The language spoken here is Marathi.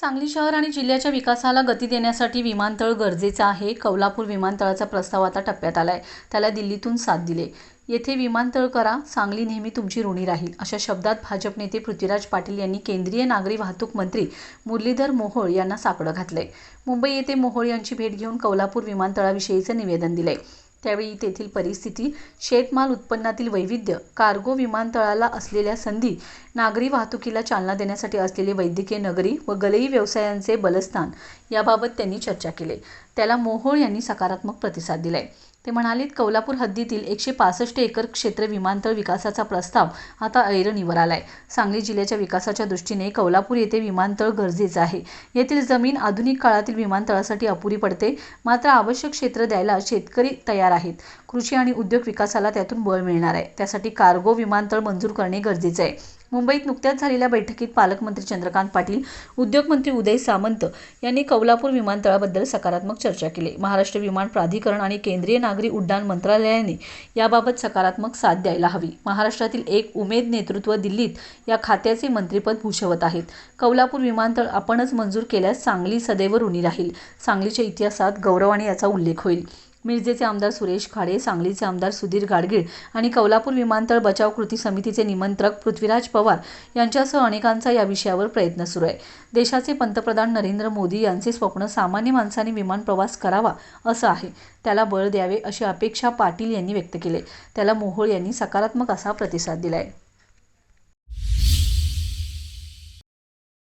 सांगली शहर आणि जिल्ह्याच्या विकासाला गती देण्यासाठी विमानतळ गरजेचं आहे. कौलापूर विमानतळाचा प्रस्ताव आता टप्प्यात आला आहे त्याला दिल्लीतून साथ दिले. येथे विमानतळ करा सांगली नेहमी तुमची ऋणी राहील अशा शब्दात भाजप नेते पृथ्वीराज पाटील यांनी केंद्रीय नागरी वाहतूक मंत्री मुरलीधर मोहोळ यांना साकडं घातलंय. मुंबई येथे मोहोळ यांची भेट घेऊन कौलापूर विमानतळाविषयीचं निवेदन दिलंय. त्यावेळी तेथील परिस्थिती शेतमाल उत्पन्नातील वैविध्य कार्गो विमानतळाला असलेल्या संधी नागरी वाहतुकीला चालना देण्यासाठी असलेले वैद्यकीय नगरी व गलई व्यवसायांचे बलस्थान याबाबत त्यांनी चर्चा केली. त्याला मोहोळ यांनी सकारात्मक प्रतिसाद दिलाय. ते म्हणालेत कौलापूर हद्दीतील एकशे पासष्ट एकर क्षेत्र विमानतळ विकासाचा प्रस्ताव आता ऐरणीवर आलाय. सांगली जिल्ह्याच्या विकासाच्या दृष्टीने कौलापूर येथे विमानतळ गरजेचं आहे. येथील जमीन आधुनिक काळातील विमानतळासाठी अपुरी पडते. मात्र आवश्यक क्षेत्र द्यायला शेतकरी तयार आहेत. कृषी आणि उद्योग विकासाला त्यातून बळ मिळणार आहे. त्यासाठी कार्गो विमानतळ मंजूर करणे गरजेचे आहे. मुंबईत नुकत्याच झालेल्या बैठकीत पालकमंत्री चंद्रकांत पाटील उद्योगमंत्री उदय सामंत यांनी कौलापूर विमानतळाबद्दल सकारात्मक चर्चा केली. महाराष्ट्र विमान प्राधिकरण आणि केंद्रीय नागरी उड्डाण मंत्रालयाने याबाबत सकारात्मक साथ द्यायला हवी. महाराष्ट्रातील एक उमेद नेतृत्व दिल्लीत या खात्याचे मंत्रिपद भूषवत आहेत. कौलापूर विमानतळ आपणच मंजूर केल्यास सांगली सदैव ऋणी राहील. सांगलीच्या इतिहासात गौरवाने याचा उल्लेख होईल. मिरजेचे आमदार सुरेश खाडे सांगलीचे आमदार सुधीर गाडगीळ आणि कौलापूर विमानतळ बचाव कृती समितीचे निमंत्रक पृथ्वीराज पवार यांच्यासह अनेकांचा या विषयावर प्रयत्न सुरू आहे. देशाचे पंतप्रधान नरेंद्र मोदी यांचे स्वप्न सामान्य माणसाने विमान प्रवास करावा असं आहे. त्याला बळ द्यावे अशी अपेक्षा पाटील यांनी व्यक्त केली त्याला मोहोळ यांनी सकारात्मक असा प्रतिसाद दिलाय.